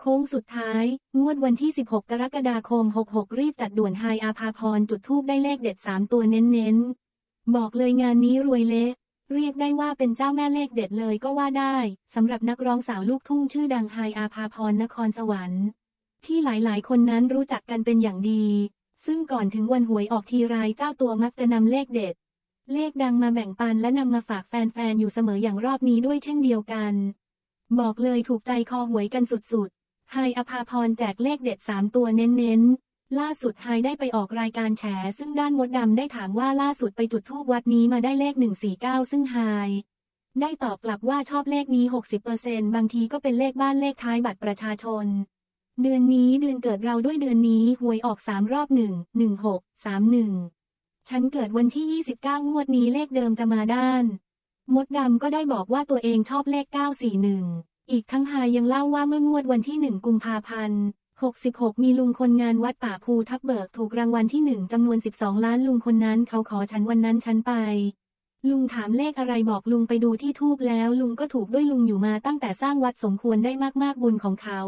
โค้งสุดท้าย งวดวันที่ 16 กรกฎาคม 66 รีบจัดด่วนไฮอาภาพรจุดทูบได้เลขเด็ด 3 ตัวเน้นๆ บอกเลยงานนี้รวยเละเรียกได้ว่าเป็นเจ้าแม่เลขเด็ดเลยก็ว่าได้ สำหรับนักร้องสาวลูกทุ่งชื่อดังไฮอาภาพรนครสวรรค์ ที่หลายๆ คนนั้นรู้จักกันเป็นอย่างดี ซึ่งก่อนถึงวันหวยออกทีไรเจ้าตัวมักจะนำเลขเด็ด เลขดังมาแบ่งปันและนำมาฝากแฟนๆ อยู่เสมออย่างรอบนี้ด้วยเช่นเดียวกัน บอกเลยถูกใจคอหวยกันสุดๆ ไฮอภาพรแจกเลขเด็ด 3 ตัวเน้นๆ ล่าสุดไฮได้ไปออกรายการแฉซึ่งด้านมดดำได้ถามว่าล่าสุดไปจุดธูปวัดนี้มาได้เลข 149 ซึ่งไฮได้ตอบกลับว่าชอบเลขนี้ 60%บางทีก็เป็นเลขบ้านเลขท้ายบัตรประชาชน เดือนนี้เดือนเกิดเราด้วยเดือนนี้หวยออก3รอบ1 1 6 3 1ฉันเกิดวันที่ 29 งวดนี้เลขเดิมจะมาด้าน มดดำก็ได้บอกว่าตัวเองชอบเลข 941 อีกทั้งฮายังเล่าว่าเมื่องวดวันที่หนึ่งกุมภาพันธ์66 มีลุงคนงานวัดป่าภูทับเบิกถูกรางวัลที่หนึ่งจำนวน 12 ล้านลุงคนนั้นเขาขอฉันวันนั้นฉันไป ลุงถามเลขอะไรบอกลุงไปดูที่ทูบแล้ว ลุงก็ถูกด้วยลุงอยู่มาตั้งแต่สร้างวัดสมควรได้มากๆบุญของเขา